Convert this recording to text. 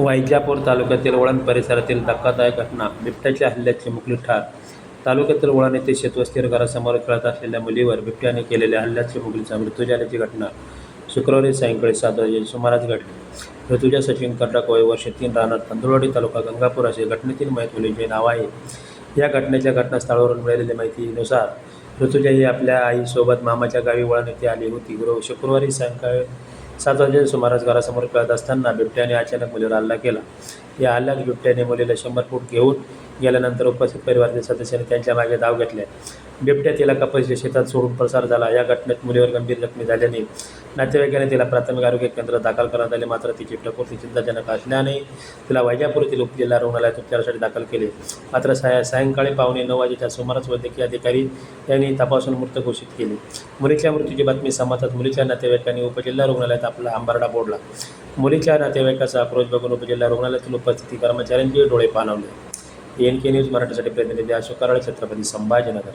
वैजापूर तालुक्यातील वळण परिसरातील धक्कादायक घटना बिबट्याच्या हल्ल्याचे मुकली ठार. तालुक्यातील वळण येथे शेतवस्तीवर घरासमोर खेळत असलेल्या मुलीवर बिबट्याने केलेल्या हल्ल्याचे मुलीचा मृत्यू झाल्याची घटना शुक्रवारी सायंकाळी सात वाजेच्या सुमारास घडली. ऋतुजा सचिन कर्डक वय वर्ष तीन राहणार पंधुरवाडी तालुका गंगापूर असे घटनेतील माहीत मुलीचे नाव आहे. या घटनेच्या घटनास्थळावरून मिळालेल्या माहितीनुसार ऋतुजा ही आपल्या आईसोबत मामाच्या गावी वळण येथे आली होती. गुरु शुक्रवारी सायंकाळी सात वाजेच्या सुमारास घरासमोर खेळत असताना बिबट्याने अचानक मुलीवर हल्ला केला. या हल्ल्यात बिबट्याने मुलीला शंभर फूट घेऊन गेल्यानंतर उपस्थित परिवारातील सदस्यांनी त्यांच्या मागे धाव घेतल्या बिबट्या तिला कपाशीच्या शेतात सोडून प्रसार झाला. या घटनेत मुलीवर गंभीर जखमी झाल्याने नातेवाईकाने तिला प्राथमिक आरोग्य केंद्रात दाखल करण्यात आले. मात्र तिची प्रकृती चिंताजनक असल्याने तिला वैजापूर येथील उपजिल्हा रुग्णालयात उपचारासाठी दाखल केले. मात्र साय सायंकाळी पावणे नऊ वाजेच्या सुमारास वैद्यकीय अधिकारी यांनी तपासून मृत घोषित केले. मुलीच्या मृत्यूची बातमी समाजात मुलीच्या नातेवाईकांनी उपजिल्हा रुग्णालयात आपला आंबारडा बोडला मुलीच्या नातेवाईकाचा आक्रोश बघून उपजिल्हा रुग्णालयातील उपस्थिती कर्मचाऱ्यांचे डोळे पाणवले. एन के न्यूज मराठीसाठी प्रतिनिधी अशोक कराळे छत्रपती संभाजीनगर.